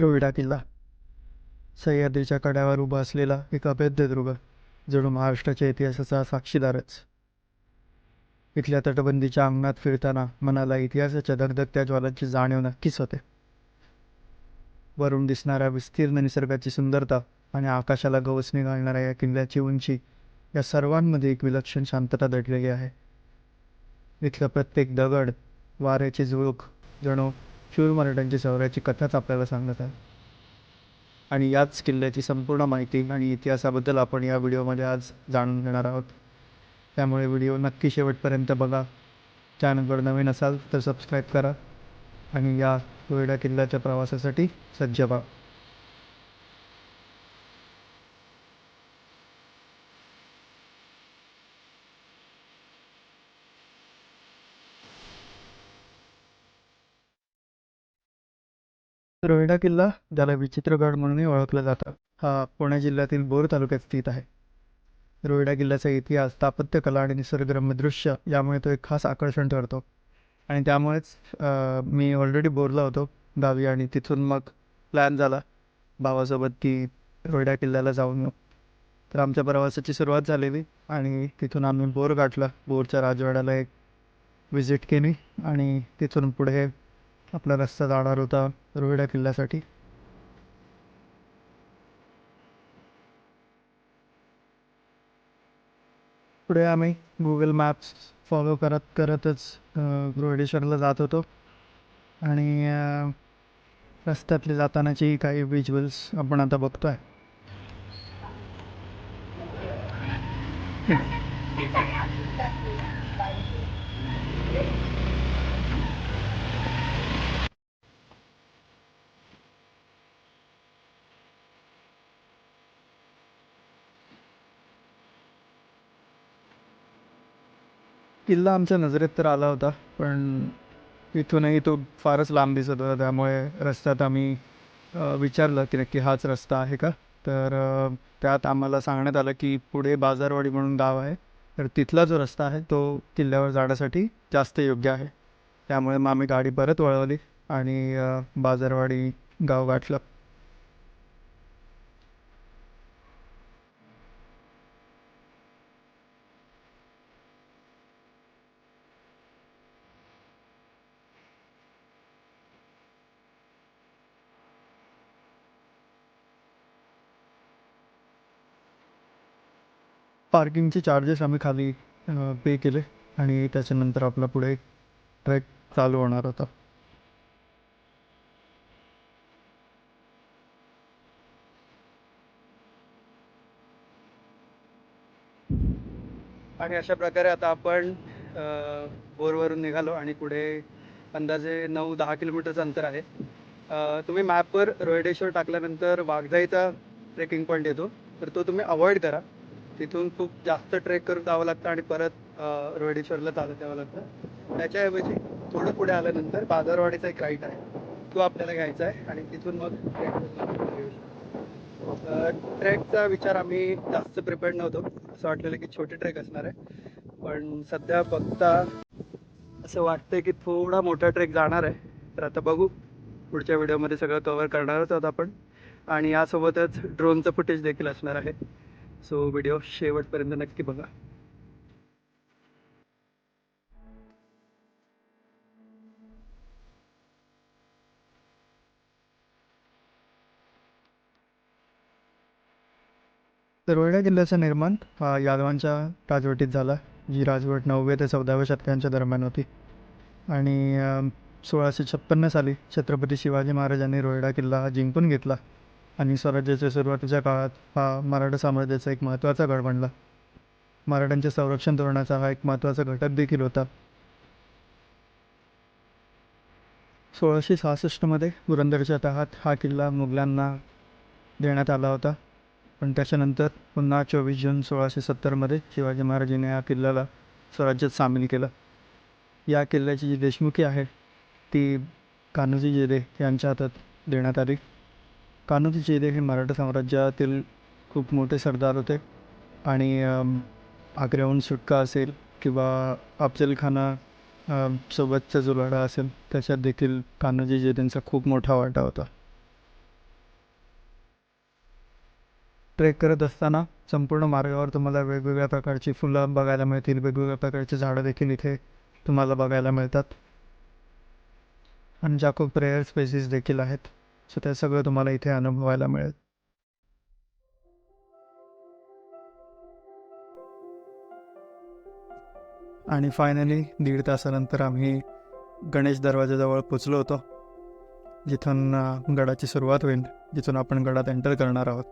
रोहिडा किल्ला. सह्याद्रीच्या कड्यावर उभा असलेला एक अभेद्य दुर्ग जणू महाराष्ट्राच्या इतिहासाचा साक्षीदारच. इथल्या तटबंदीच्या अंगणात फिरताना मनाला इतिहासाच्या धगधगत्या ज्वालांची जाणीव नक्कीच होते. वरून दिसणाऱ्या विस्तीर्ण निसर्गाची सुंदरता आणि आकाशाला गवसणी घालणाऱ्या या किल्ल्याची उंची या सर्वांमध्ये एक विलक्षण शांतता दडलेली आहे. इथलं प्रत्येक दगड वाऱ्याची झुळूक जणू शूर मराठ्यांच्या शौर्याची कथाच आपल्याला सांगत आहे आणि याच किल्ल्याची संपूर्ण माहिती आणि इतिहासाबद्दल आपण या व्हिडिओमध्ये आज जाणून घेणार आहोत. त्यामुळे व्हिडिओ नक्की शेवटपर्यंत बघा. चॅनलवर नवीन असाल तर सबस्क्राईब करा. आणि या रोहिडा किल्ल्याच्या प्रवासासाठी सज्ज व्हा. रोहिडा किल्ला ज्याला विचित्रगड म्हणूनही ओळखलं जातं हा पुणे जिल्ह्यातील बोर तालुक्यात स्थित आहे. रोहिडा किल्ल्याचा इतिहास स्थापत्यकला आणि निसर्गरम्य दृश्य यामुळे तो एक खास आकर्षण ठरतो. आणि त्यामुळेच मी ऑलरेडी बोरला होतो गावी आणि तिथून मग प्लॅन झाला भावासोबत की रोहिडा किल्ल्याला जाऊन तर आमच्या प्रवासाची सुरुवात झालेली आणि तिथून आम्ही बोर गाठला. बोरच्या राजवाड्याला एक विजिट केली आणि तिथून पुढे आपला रस्ता जाणार होता रोहिडा किल्ल्यासाठी. पुढे आम्ही गुगल मॅप्स फॉलो करत करतच रोहिडेश्वरला जात होतो. आणि रस्त्यातले जातानाची काही विज्युअल्स आपण आता बघतोय. किल्ला आमच्या नजरेत तर आला होता पण इथूनही तो फारच लांब दिसत होता. त्यामुळे रस्त्यात आम्ही विचारलं की नक्की हाच रस्ता आहे का? तर त्यात आम्हाला सांगण्यात आलं की पुढे बाजारवाडी म्हणून गाव आहे. तर तिथला जो रस्ता आहे तो किल्ल्यावर जाण्यासाठी जास्त योग्य आहे. त्यामुळे मग आम्ही गाडी परत वळवली आणि बाजारवाडी गाव गाठलं. पार्किंगचे चार्जेस आम्ही खाली पे केले आणि त्याच्यानंतर आपला पुढे ट्रेक चालू होणार होता. आणि अशा प्रकारे आता आपण बोरवरून निघालो आणि पुढे अंदाजे नऊ दहा किलोमीटरचं अंतर आहे. तुम्ही मॅपवर रोहिडेश्वर टाकल्यानंतर वाघजाईचा ट्रेकिंग पॉईंट येतो. तर तो तुम्ही अवॉइड करा. तिथून खूप जास्त ट्रेक करून जावं लागतं आणि परत अ, रोहिडेश्वरला चालत यावं लागतं. त्याच्याऐवजी थोडं पुढे आल्यानंतर बाजारवाडीचा एक राईट आहे. तो आपल्याला घ्यायचा आहे आणि तिथून मग ट्रेकचा विचार आम्ही जास्त प्रिपेअर्ड नव्हतो. असं वाटलेलं की छोटे ट्रेक असणार आहे. पण सध्या बघता असं वाटतंय की थोडा मोठा ट्रेक जाणार आहे. तर आता बघू. पुढच्या व्हिडिओमध्ये सगळं कव्हर करणारच आहोत आपण. आणि यासोबतच ड्रोनचं फुटेज देखील असणार आहे. सो व्हिडिओ शेवटपर्यंत नक्की बघा. तर रोहिडा निर्माण हा यादवांच्या राजवटीत झाला जी राजवट नववे ते चौदाव्या शतकांच्या दरम्यान होती. आणि सोळाशे छप्पन्न साली छत्रपती शिवाजी महाराजांनी रोहिडा किल्ला जिंकून घेतला. आणि स्वराज्याच्या सुरुवातीच्या काळात हा मराठा साम्राज्याचा एक महत्त्वाचा गड बनला. मराठ्यांच्या संरक्षण धोरणाचा हा एक महत्त्वाचा घटक देखील होता. सोळाशे सहासष्टमध्ये पुरंदरच्या तहात हा किल्ला मुघलांना देण्यात आला होता. पण त्याच्यानंतर पुन्हा चोवीस जून सोळाशे सत्तरमध्ये शिवाजी महाराजांनी या किल्ल्याला स्वराज्यात सामील केलं. या किल्ल्याची जी देशमुखी आहे ती कान्होजी जिरे यांच्या हातात देण्यात आली. कान्होजी जेदे हे मराठा साम्राज्यातील खूप मोठे सरदार होते. आणि आग्र्याहून सुटका असेल किंवा अफजलखाना सोबतचा जो लढा असेल त्याच्यात देखील कान्होजी जेदेंचा खूप मोठा वाटा होता. ट्रेक करत असताना संपूर्ण मार्गावर तुम्हाला वेगवेगळ्या प्रकारची फुलं बघायला मिळतील. वेगवेगळ्या प्रकारची झाडं देखील इथे तुम्हाला बघायला मिळतात. आणि ज्या खूप रेअर स्पेसेस देखील आहेत सो ते सगळं तुम्हाला इथे अनुभवायला मिळेल. आणि फायनली दीड तासानंतर आम्ही गणेश दरवाजाजवळ पोचलो होतो जिथून गडाची सुरुवात होईल जिथून आपण गडात एंटर करणार आहोत.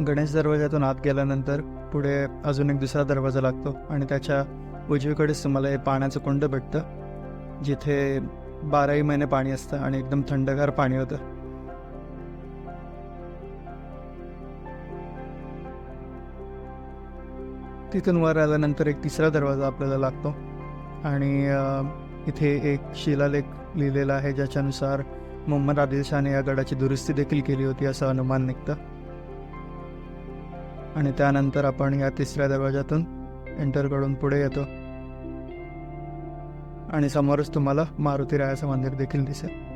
गणेश दरवाजातून आत गेल्यानंतर पुढे अजून एक दुसरा दरवाजा लागतो आणि त्याच्या उजवीकडेच तुम्हाला हे पाण्याचं कुंड भेटतं जिथे बाराही महिने पाणी असतं आणि एकदम थंडगार पाणी होतं. तिथून वर आल्यानंतर एक तिसरा दरवाजा आपल्याला लागतो आणि इथे एक शिलालेख लिहिलेला आहे ज्याच्यानुसार मोहम्मद आदिलशहाने या गडाची दुरुस्ती देखील केली होती असं अनुमान निघतं. आणि त्यानंतर आपण या तिसऱ्या दरवाजातून एंटर करून पुढे येतो. आणि समोरच तुम्हाला मारुती रायाचं मंदिर देखील दिसेल.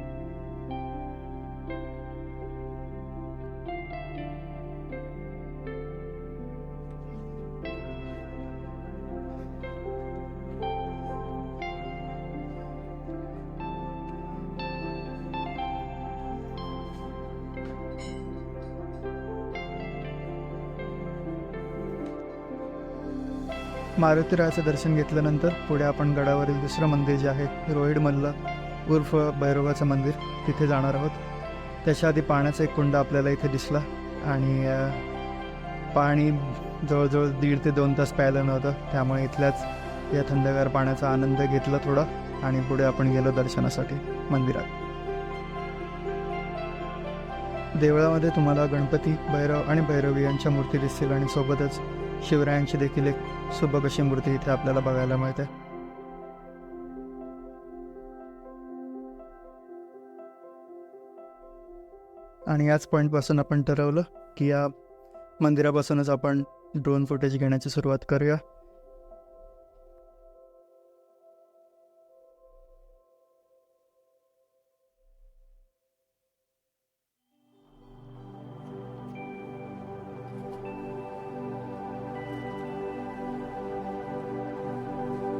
मारुतीरायाचं दर्शन घेतल्यानंतर पुढे आपण गडावरील दुसरं मंदिर जे आहे रोहिड मल्ल उर्फ भैरवाचं मंदिर तिथे जाणार आहोत. त्याच्या आधी पाण्याचा एक कुंड आपल्याला इथे दिसला आणि पाणी जवळजवळ दीड ते दोन तास प्यायला नव्हतं त्यामुळे इथल्याच या थंडगार पाण्याचा आनंद घेतला थोडा आणि पुढे आपण गेलो दर्शनासाठी मंदिरात. देवळामध्ये तुम्हाला गणपती भैरव आणि भैरवी यांच्या मूर्ती दिसतील आणि सोबतच शिवरायांची देखील एक सुबक अशी मूर्ती इथे आपल्याला बघायला मिळते. आणि याच पॉईंटपासून आपण ठरवलं की या मंदिरापासूनच आपण ड्रोन फुटेज घेण्याची सुरुवात करूया.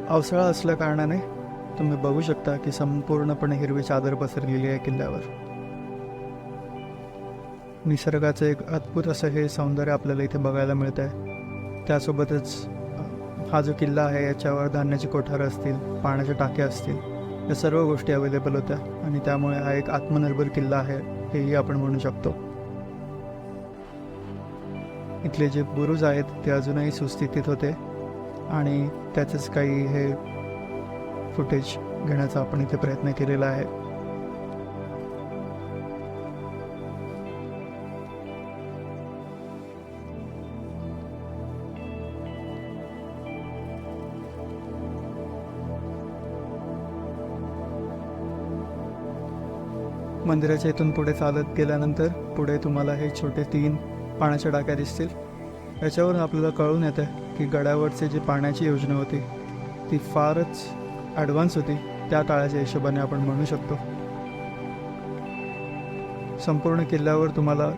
पावसाळा असल्या कारणाने तुम्ही बघू शकता की संपूर्णपणे हिरवी चादर पसरलेली आहे किल्ल्यावर. निसर्गाचं एक अद्भुत असं हे सौंदर्य आपल्याला इथे बघायला मिळत आहे त्यासोबतच हा जो किल्ला आहे याच्यावर धान्याची कोठारं असतील पाण्याच्या टाक्या असतील या सर्व गोष्टी अवेलेबल होत्या आणि त्यामुळे हा एक आत्मनिर्भर किल्ला आहे हेही आपण म्हणू शकतो. इथले जे बुरुज आहेत ते अजूनही सुस्थितीत होते. आणि त्याचंच काही हे फुटेज घेण्याचा आपण इथे प्रयत्न केलेला आहे. मंदिराच्या इथून पुढे चालत गेल्यानंतर पुढे तुम्हाला हे छोटे तीन पाण्याच्या डाक्या दिसतील. याच्यावरून आपल्याला कळून येतं की गडावरचे जी पाण्याची योजना होती ती फारच ॲडव्हान्स होती. त्या काळाच्या हिशोबाने आपण म्हणू शकतो. संपूर्ण किल्ल्यावर तुम्हाला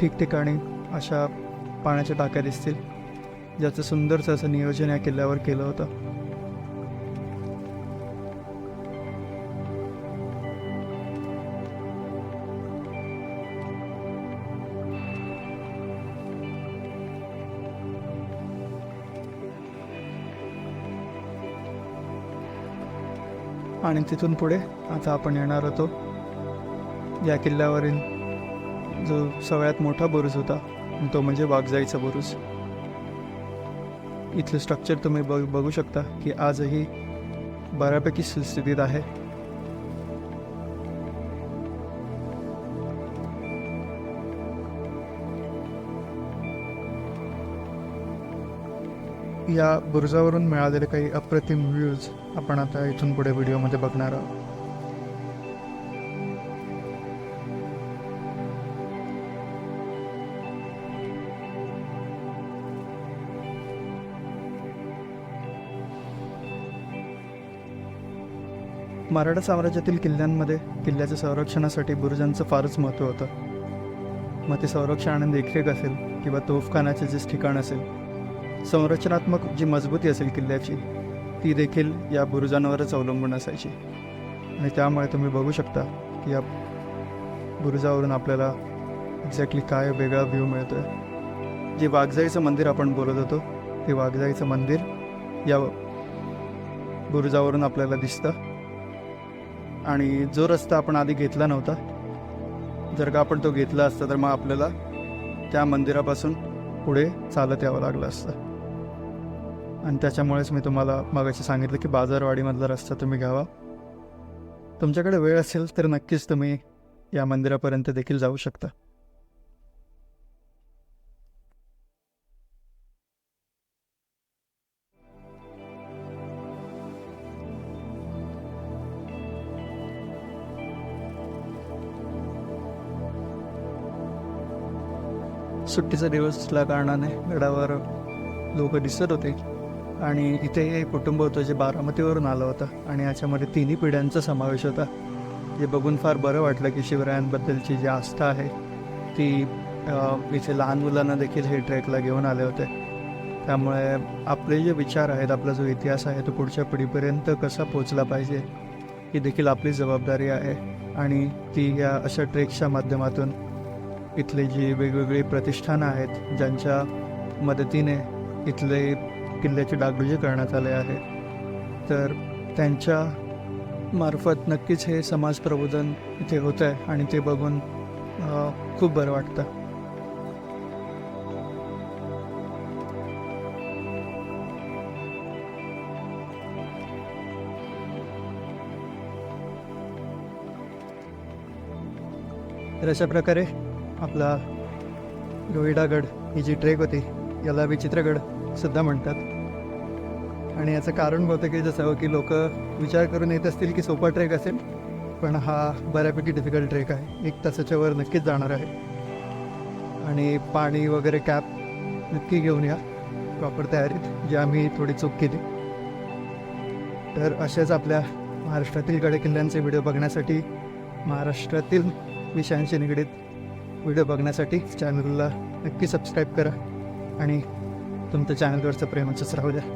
ठिकठिकाणी अशा पाण्याच्या टाक्या दिसतील. ज्याचं सुंदरचं असं नियोजन या किल्ल्यावर केलं होतं. आणि तिथून पुढे आता आपण येणार होतो. या किल्ल्यावरील जो सगळ्यात मोठा बुरुज होता तो म्हणजे वाघजाईचा बुरुज. इथलं स्ट्रक्चर तुम्ही बघ बघू शकता की आजही बऱ्यापैकी सुस्थितीत आहे. या बुरुजावरून मिळालेले काही अप्रतिम व्ह्यूज आपण आता इथून पुढे व्हिडिओमध्ये बघणार आहोत. मराठा साम्राज्यातील किल्ल्यांमध्ये किल्ल्याच्या संरक्षणासाठी बुरुजांचं फारच महत्त्व होतं. मग ते संरक्षण आणि देखरेख असेल किंवा तोफखानाचे जे ठिकाण असेल संरचनात्मक जी मजबूती असेल किल्ल्याची ती देखील या बुरुजांवरच अवलंबून असायची. आणि त्यामुळे तुम्ही बघू शकता की या बुरुजावरून आपल्याला एक्झॅक्टली काय वेगळा व्ह्यू मिळतो आहे जे वाघजाईचं मंदिर आपण बोलत होतो ते वाघजाईचं मंदिर या बुरुजावरून आपल्याला दिसतं. आणि जो रस्ता आपण आधी घेतला नव्हता जर का आपण तो घेतला असता तर मग आपल्याला त्या मंदिरापासून पुढे चालत यावं लागलं असतं. आणि त्याच्यामुळेच मी तुम्हाला मागाशी सांगितलं की बाजारवाडीमधला रस्ता तुम्ही घ्यावा. तुमच्याकडे वेळ असेल तर नक्कीच तुम्ही या मंदिरापर्यंत देखील जाऊ शकता. सुट्टीचा दिवस असल्या कारणाने गडावर लोक दिसत होते. आणि इथे हे कुटुंब होतं जे बारामतीवरून आलं होतं. आणि याच्यामध्ये तिन्ही पिढ्यांचा समावेश होता. जे बघून फार बरं वाटलं की शिवरायांबद्दलची जी आस्था आहे ती इथे लहान मुलांना देखील हे ट्रेकला घेऊन आले होते. त्यामुळे आपले जे विचार आहेत आपला जो इतिहास आहे तो पुढच्या पिढीपर्यंत कसा पोचला पाहिजे ही देखील आपली जबाबदारी आहे. आणि ती या अशा ट्रेक्सच्या माध्यमातून इथले जी वेगवेगळी प्रतिष्ठानं आहेत ज्यांच्या मदतीने इथले किल्ल्याचे डागडुजी करण्यात आले आहे. तर त्यांच्या मार्फत नक्कीच हे समाज प्रबोधन इथे होतं आहे आणि ते बघून खूप बरं वाटतं. तर अशा प्रकारे आपला रोहिडागड ही जी ट्रेक होती याला विचित्रगड सुद्धा म्हणतात. आणि याचं कारण बहुतेक की जसं की लोक विचार करून येत असतील की सोपा ट्रेक असेल पण हा बऱ्यापैकी डिफिकल्ट ट्रेक आहे. एक तासाच्या वर नक्कीच जाणार आहे. आणि पाणी वगैरे कॅप नक्की घेऊन या. प्रॉपर तयारीत जी आम्ही थोडी चूक केली. तर अशाच आपल्या महाराष्ट्रातील गड किल्ल्यांचे व्हिडिओ बघण्यासाठी महाराष्ट्रातील विषयांशी निगडीत व्हिडिओ बघण्यासाठी चॅनलला नक्की सबस्क्राईब करा. आणि तुमच्या चॅनलवरचं प्रेमाचंच राहू द्या.